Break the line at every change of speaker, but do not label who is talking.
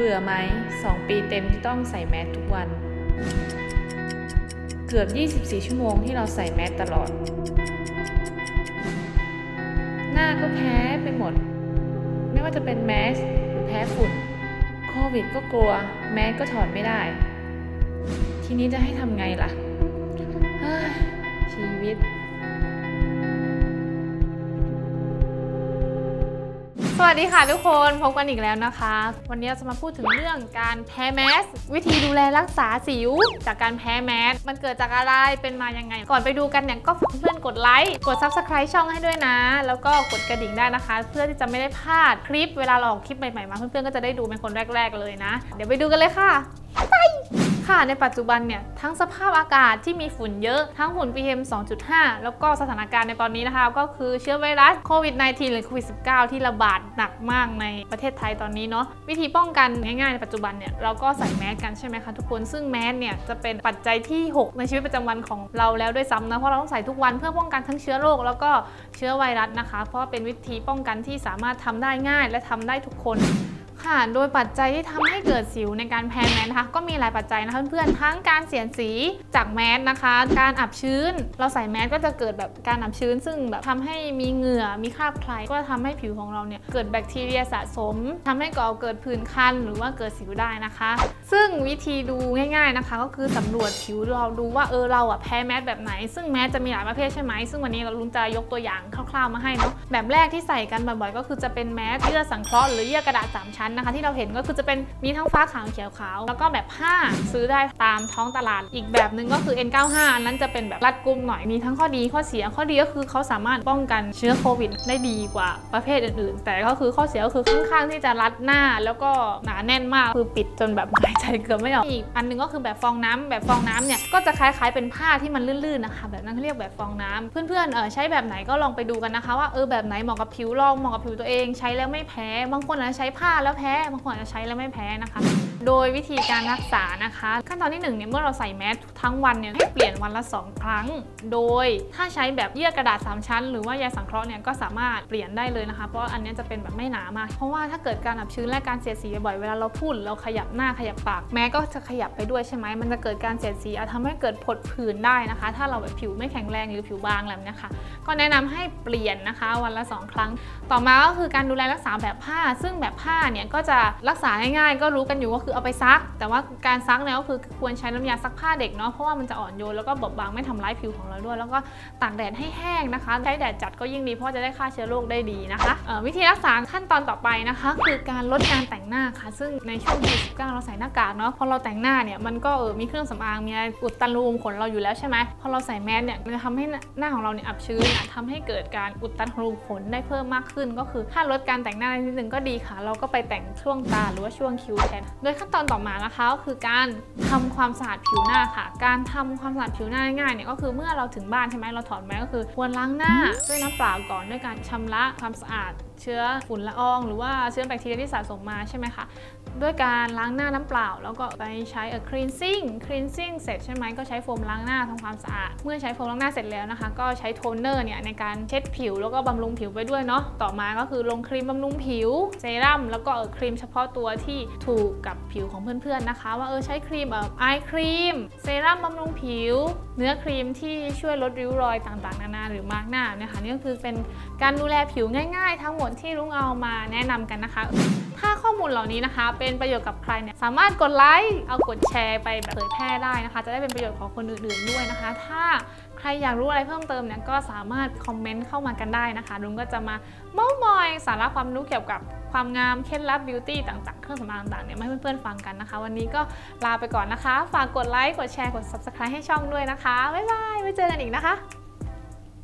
เบื่อไหมสองปีเต็มที่ต้องใส่แมสทุกวัน เกือบ 24 ชั่วโมงที่เราใส่แมสตลอด หน้าก็แพ้ไปหมด ไม่ว่าจะเป็นแมสหรือแพ้ฝุ่น โควิดก็กลัว แมสก็ถอดไม่ได้ ทีนี้จะให้ทำไงล่ะชีวิต
สวัสดีค่ะทุกคนพบกันอีกแล้วนะคะ วันนี้เราจะมาพูดถึงเรื่องการแพ้แมส วิธีดูแลรักษาสิว จากการแพ้แมส มันเกิดจากอะไรเป็นมายังไง ก่อนไปดูกันเนี่ยก็ฝากเพื่อนกดไลค์กด Subscribe ช่องให้ด้วยนะ แล้วก็กดกระดิ่งได้นะคะ เพื่อที่จะไม่ได้พลาดคลิปเวลาเราออกคลิปใหม่ๆมาเพื่อนๆก็จะได้ดูเป็นคนแรก ๆ เลยนะ เดี๋ยวไปดูกันเลยค่ะ ค่ะ ในปัจจุบันเนี่ยทั้งสภาพอากาศที่มีฝุ่นเยอะทั้งฝุ่น PM 2.5 แล้วก็สถานการณ์ในตอนนี้นะคะ ก็คือเชื้อไวรัสโควิด -19 หรือโควิด -19 ที่ระบาดหนักมากในประเทศไทยตอนนี้เนาะวิธีป้องกันง่ายๆในปัจจุบันเนี่ยเราก็ใส่แมสกันใช่ไหมคะทุกคนซึ่งแมสเนี่ยจะเป็นปัจจัยที่ 6 ในชีวิตประจำวันของเราแล้วด้วยซ้ำนะเพราะเราต้องใส่ทุกวันเพื่อป้องกันทั้งเชื้อโรคแล้วก็เชื้อไวรัสนะคะ เพราะเป็นวิธีป้องกันที่สามารถทำได้ง่ายและทำได้ทุกคน ค่ะ โดยปัจจัยที่ทำให้เกิดสิวในการแพ้แมสนะคะก็มีหลายปัจจัยนะคะเพื่อนๆทั้งการเสียสีจากแมสนะคะ การอับชื้น เราใส่แมสก็จะเกิดแบบการอับชื้น ซึ่งแบบทำให้มีเหงื่อมีคราบใครก็ทำให้ผิวของเราเนี่ยเกิดแบคทีเรียสะสมทำให้ก่อเกิดผื่นคันหรือว่าเกิดสิวได้นะคะ ซึ่งวิธีดูง่ายๆนะคะ ก็คือสำรวจผิวเราดูว่าเออเราอะแพ้แมสแบบไหน ซึ่งแมสจะมีหลายประเภทใช่ไหมซึ่งวันนี้เราลุงจะยกตัวอย่างคร่าวๆมาให้เนาะแบบแรกที่ใส่กันบ่อยๆก็คือจะเป็นแมสเยื่อสังเคราะห์หรือเยื่อกระดาษสามชั้นนะคะ ที่เราเห็นก็คือจะเป็นมีทั้งฟ้าขาวเขียวขาวแล้วก็แบบผ้าซื้อได้ตามท้องตลาด อีกแบบหนึ่งก็คือ N95 อันนั้นจะเป็นแบบรัดกุมหน่อยมีทั้งข้อดีข้อเสียข้อดีก็คือเขาสามารถป้องกันเชื้อโควิดได้ดีกว่าประเภทอื่นๆ แต่ก็คือข้อเสียก็คือค่อนข้างที่จะรัดหน้าแล้วก็หนาแน่นมากคือปิดจนแบบหายใจเกือบไม่ออกอีกอันหนึงก็คือแบบฟองน้ำแบบฟองน้ำเนี่ยก็จะคล้ายๆเป็นผ้าที่มันลื่นๆนะคะ แบบนั้นเขาเรียกแบบฟองน้ำเพื่อนๆเออใช้แบบไหนก็ลองไปดูกันนะคะ ว่าเออแบบไหนเหมาะกับผิวลองเหมาะกับผิวตัวเอง ใช้แล้วไม่แพ้บางคนอาจจะใช้ผ้าแล้วแพ้บางคนอาจจะใช้แล้วไม่แพ้นะคะ โดยวิธีการรักษานะคะ ขั้นตอนที่1เนี่ยเมื่อเราใส่แมสทั้งวันเนี่ยให้เปลี่ยนวันละ 2 ครั้ง โดยถ้าใช้แบบเยื่อกระดาษ 3 ชั้น หรือว่ายาสังเคราะห์เนี่ยก็สามารถเปลี่ยนได้เลยนะคะ เพราะอันนี้จะเป็นแบบไม่หนามาก เพราะว่าถ้าเกิดการอับชื้นและการเสียดสีบ่อยเวลาเราพูดเราขยับหน้าขยับปากแม้ก็จะขยับไปด้วยใช่ไหมมันจะเกิดการเสียดสีอาจทำให้เกิดผดผื่นได้นะคะ ถ้าเราแบบผิวไม่แข็งแรงหรือผิวบางแบบเนี้ยค่ะก็แนะนำให้เปลี่ยนนะคะวันละ 2 ครั้ง ต่อมาก็คือการดูแลรักษาแบบผ้า ซึ่งแบบผ้าเนี่ยก็จะรักษาง่ายๆ ก็รู้กันอยู่ว่าคือเอาไปซัก แต่ว่าการซักเนี่ยก็คือควรใช้น้ำยาซักผ้าเด็กเนาะเพราะว่ามันจะอ่อนโยนแล้วก็บอบบางไม่ทำร้ายผิวของเราด้วย แล้วก็ตากแดดให้แห้งนะคะใช้แดดจัดก็ยิ่งดีเพราะจะได้ฆ่าเชื้อโรคได้ดีนะคะวิธีรักษาขั้นตอนต่อไปนะคะ คือการลดการแต่งหน้าค่ะ ซึ่งในช่วงโควิด19เราใส่หน้ากากเนาะพอเราแต่งหน้าเนี่ยมันก็เออมีเครื่องสำอางมีอะไรอุดตันรูมขนเราอยู่แล้วใช่ไหมพอเราใส่แมสเนี่ยมันจะทำให้หน้าของเราเนี่ยอับชื้นทำให้เกิดการอุดตันรูขนได้เพิ่มมากขึ้น ก็คือถ้าลดการแต่งหน้านิดนึงก็ดีค่ะ เราก็ไปแต่งช่วงตาหรือว่าช่วงคิ้วแทน โดยขั้นตอนต่อมานะคะก็คือการทำความสะอาดผิวหน้าค่ะ การทำความสะอาดผิวหน้าง่ายๆเนี่ยก็คือเมื่อเราถึงบ้านใช่ไหมเราถอดแมสก็คือควรล้างหน้าด้วยน้ำเปล่าก่อนด้วยการชำระความสะอาดเชื้อฝุ่นละออง หรือว่าเชื้อแบคทีเรียที่สะสมมาใช่ไหมคะ ด้วยการล้างหน้าน้ำเปล่า แล้วก็ไปใช้เอ่อ cleansing cleansing เสร็จใช่ไหมก็ใช้โฟมล้างหน้าทำความสะอาด เมื่อใช้โฟมล้างหน้าเสร็จแล้วนะคะ ก็ใช้โทนเนอร์เนี่ยในการเช็ดผิวแล้วก็บำรุงผิวไปด้วยเนาะต่อมาก็คือลงครีมบำรุงผิวเซรั่มแล้วก็ครีมเฉพาะตัวที่ถูกกับผิวของเพื่อนๆนะคะ ว่าเออใช้ครีมเอ่อไอครีมเซรั่มบำรุงผิว เนื้อครีมที่ช่วยลดริ้วรอยต่างๆ นานาหรือมาร์กหน้าเนี่ยค่ะนี่ก็คือเป็นการดูแลผิวง่าย ๆ ทั้งหมดที่ลุงเอามาแนะนำกันนะคะ ถ้าข้อม ลเหล่านี้นะคะ เป็นประโยชน์กับใครเนี่ยสามารถกดไลค์เอากดแชร์ไปแบบเผยแพร่ได้นะคะ จะได้เป็นประโยชน์ของคนอื่นๆด้วยนะคะ ถ้าใครอยากรู้อะไรเพิ่มเติมเนี่ยก็สามารถคอมเมนต์เข้ามากันได้นะคะลุงก็จะมาเม้ามอยสาระความรู้เกี่ยวกับความงามเคล็ดลับบิวตี้ต่างๆเครื่องสำอางต่างๆเนี่ยมาให้เพื่อนๆฟังกันนะคะ วันนี้ก็ลาไปก่อนนะคะ ฝากกดไลค์กดแชร์กด subscribe ให้ช่องด้วยนะคะบ๊ายบายไว้เจอกันอีกนะคะ